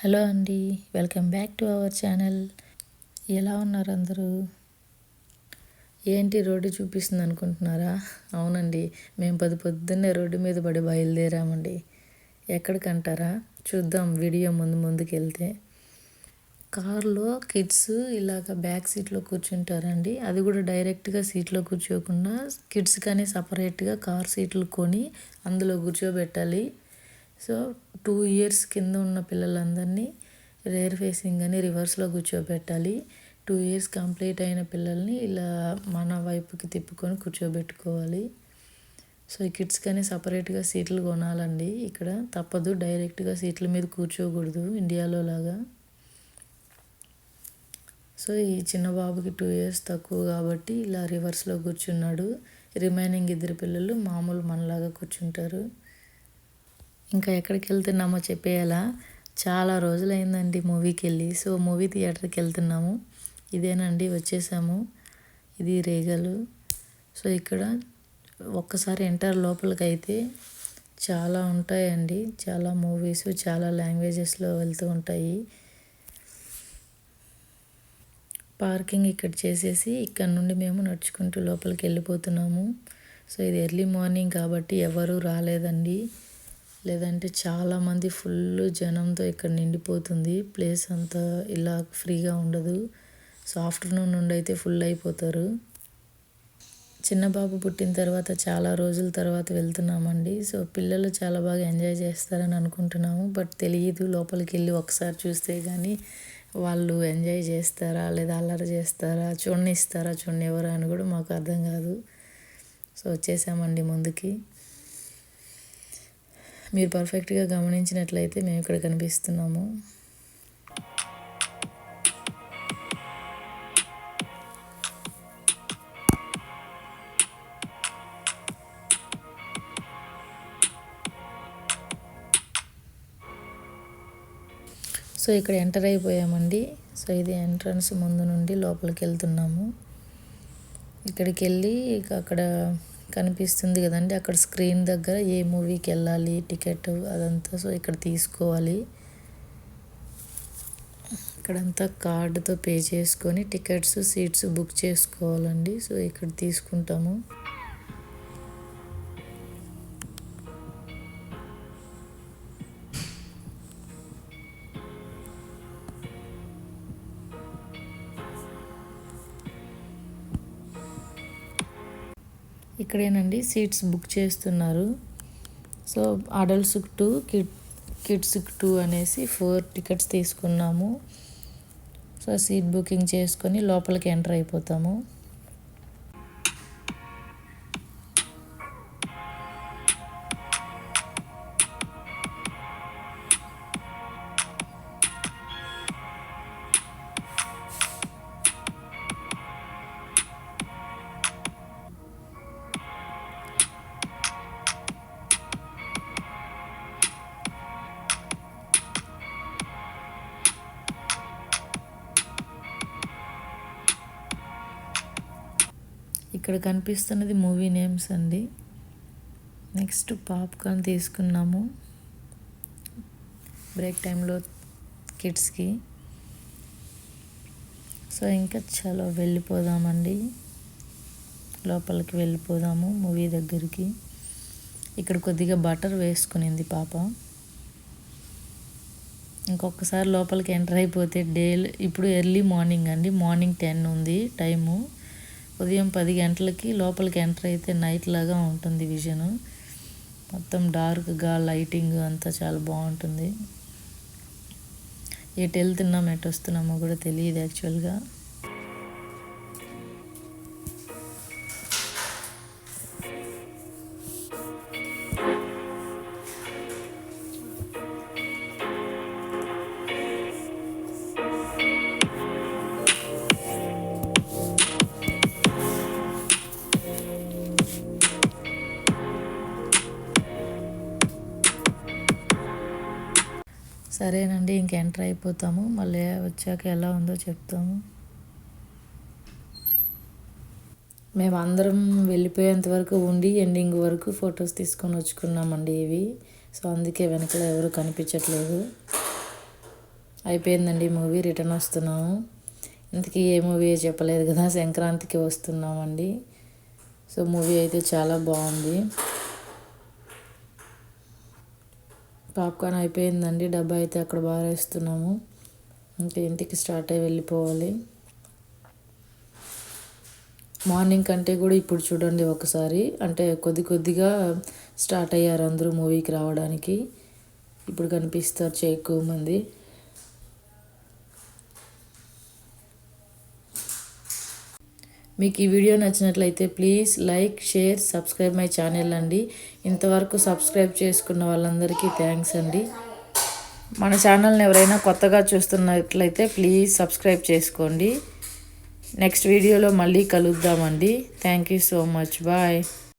Hello అండి welcome back to our channel. ఎలా ఉన్నారు అందరూ? ఏంటి రోడ్డు చూపిస్తుంది అనుకుంటున్నారా? అవునండి మేము పది పొద్దున్నే రోడ్డు మీద పడి బయలుదేరామండి. ఎక్కడికంటారా? చూద్దాం వీడియో ముందు ముందుకు వెళ్తే కార్లో కిడ్స్ ఇలాగ బ్యాక్ సీట్లో కూర్చుంటారండి. అది కూడా డైరెక్ట్గా సీట్లో కూర్చోకుండా కిడ్స్ కానీ సపరేట్గా కార్ సీట్లు కొని అందులో కూర్చోబెట్టాలి. సో టూ ఇయర్స్ కింద ఉన్న పిల్లలందరినీ రేర్ ఫేసింగ్ అని రివర్స్లో కూర్చోబెట్టాలి. టూ ఇయర్స్ కంప్లీట్ అయిన పిల్లల్ని ఇలా మన వైపుకి తిప్పుకొని కూర్చోబెట్టుకోవాలి. సో ఈ కిడ్స్ కానీ సపరేట్గా సీట్లు కొనాలండి. ఇక్కడ తప్పదు డైరెక్ట్గా సీట్ల మీద కూర్చోకూడదు ఇండియాలో లాగా. సో ఈ చిన్న బాబుకి టూ ఇయర్స్ తక్కువ కాబట్టి ఇలా రివర్స్లో కూర్చున్నాడు. రిమైనింగ్ ఇద్దరు పిల్లలు మామూలు మనలాగా కూర్చుంటారు. ఇంకా ఎక్కడికి వెళ్తున్నామో చెప్పేయాలా? చాలా రోజులైందండి మూవీకి వెళ్ళి సో మూవీ థియేటర్కి వెళ్తున్నాము ఇదేనండి వచ్చేసాము. ఇది రేగలు. సో ఇక్కడ ఒక్కసారి ఎంటర్ లోపలికి అయితే చాలా ఉంటాయండి. చాలా మూవీస్ చాలా లాంగ్వేజెస్లో వెళ్తూ ఉంటాయి. పార్కింగ్ ఇక్కడ చేసేసి ఇక్కడ నుండి మేము నడుచుకుంటూ లోపలికి వెళ్ళిపోతున్నాము సో ఇది ఎర్లీ మార్నింగ్ కాబట్టి ఎవరు రాలేదండి. లేదంటే చాలామంది ఫుల్ జనంతో ఇక్కడ నిండిపోతుంది. ప్లేస్ అంతా ఇలా ఫ్రీగా ఉండదు. సో ఆఫ్టర్నూన్ నుండి అయితే ఫుల్ అయిపోతారు. చిన్న బాబు పుట్టిన తర్వాత చాలా రోజుల తర్వాత వెళ్తున్నామండి. సో పిల్లలు చాలా బాగా ఎంజాయ్ చేస్తారని అనుకుంటున్నాము. బట్ తెలియదు లోపలికి వెళ్ళి ఒకసారి చూస్తే కానీ వాళ్ళు ఎంజాయ్ చేస్తారా లేదా అల్లరి చేస్తారా చూడనిస్తారా చూడనివ్వరా అని కూడా మాకు అర్థం కాదు. సో వచ్చేసామండి ముందుకి. మీరు పర్ఫెక్ట్గా గమనించినట్లయితే మేము ఇక్కడ కనిపిస్తున్నాము. సో ఇక్కడ ఎంటర్ అయిపోయామండి. సో ఇది ఎంట్రన్స్ ముందు నుండి లోపలికి వెళ్తున్నాము. ఇక్కడికి వెళ్ళి ఇక అక్కడ కనిపిస్తుంది కదండి. అక్కడ స్క్రీన్ దగ్గర ఏ మూవీకి వెళ్ళాలి టికెట్ అదంతా. సో ఇక్కడ తీసుకోవాలి. ఇక్కడంతా కార్డుతో పే చేసుకొని టికెట్స్ సీట్స్ బుక్ చేసుకోవాలండి. సో ఇక్కడ తీసుకుంటాము. ఇక్కడేనండి సీట్స్ బుక్ చేస్తున్నారు. సో అడల్ట్స్కి టూ కిడ్ కిడ్స్కి టూ అనేసి ఫోర్ టికెట్స్ తీసుకున్నాము. సో సీట్ బుకింగ్ చేసుకొని లోపలికి ఎంటర్ అయిపోతాము. ఇక్కడ కనిపిస్తున్నది మూవీ నేమ్స్ అండి. నెక్స్ట్ పాప్కార్న్ తీసుకున్నాము. బ్రేక్ టైంలో కిడ్స్కి. సో ఇంకా చలో వెళ్ళిపోదామండి. లోపలికి వెళ్ళిపోదాము మూవీ దగ్గరికి. ఇక్కడ కొద్దిగా బటర్ వేసుకునింది పాప. ఇంకొకసారి లోపలికి ఎంటర్ అయిపోతే డే ఇప్పుడు ఎర్లీ మార్నింగ్ అండి. మార్నింగ్ టెన్ ఉంది టైము. ఉదయం పది గంటలకి లోపలికి ఎంటర్ అయితే నైట్ లాగా ఉంటుంది విజన్. మొత్తం డార్క్గా లైటింగ్ అంతా చాలా బాగుంటుంది. ఎటు వెళ్తున్నాం ఎటు వస్తున్నామో కూడా తెలియదు యాక్చువల్గా సరేనండి ఇంక ఎంటర్ అయిపోతాము. మళ్ళీ వచ్చాక ఎలా ఉందో చెప్తాము. మేము అందరం వెళ్ళిపోయేంత వరకు ఉండి ఎండింగ్ వరకు ఫొటోస్ తీసుకొని వచ్చుకున్నామండి ఇవి. సో అందుకే వెనకలో ఎవరు కనిపించట్లేదు. అయిపోయిందండి మూవీ రిటర్న్ వస్తున్నాము. ఇంతకీ ఏ మూవీ చెప్పలేదు కదా సంక్రాంతికి వస్తున్నామండి. సో మూవీ అయితే చాలా బాగుంది. పాప్కార్న్ అయిపోయిందండి డబ్బా అయితే అక్కడ బారేస్తున్నాము ఇంకా ఇంటికి స్టార్ట్ అయ్యి వెళ్ళిపోవాలి. మార్నింగ్ కంటే కూడా ఇప్పుడు చూడండి ఒకసారి. అంటే కొద్ది కొద్దిగా స్టార్ట్ అయ్యారు అందరూ మూవీకి రావడానికి. ఇప్పుడు కనిపిస్తారు చే ఎక్కువ మంది. మీకు ఈ వీడియో నచ్చినట్లయితే please like share subscribe my channel అండి. ఇంతవరకు సబ్స్క్రైబ్ చేసుకున్న వాళ్ళందరికీ థ్యాంక్స్ అండి. మన ఛానల్ని ఎవరైనా కొత్తగా చూస్తున్నట్లయితే ప్లీజ్ సబ్స్క్రైబ్ చేసుకోండి. నెక్స్ట్ వీడియోలో మళ్ళీ కలుద్దామండి. Thank you so much. Bye.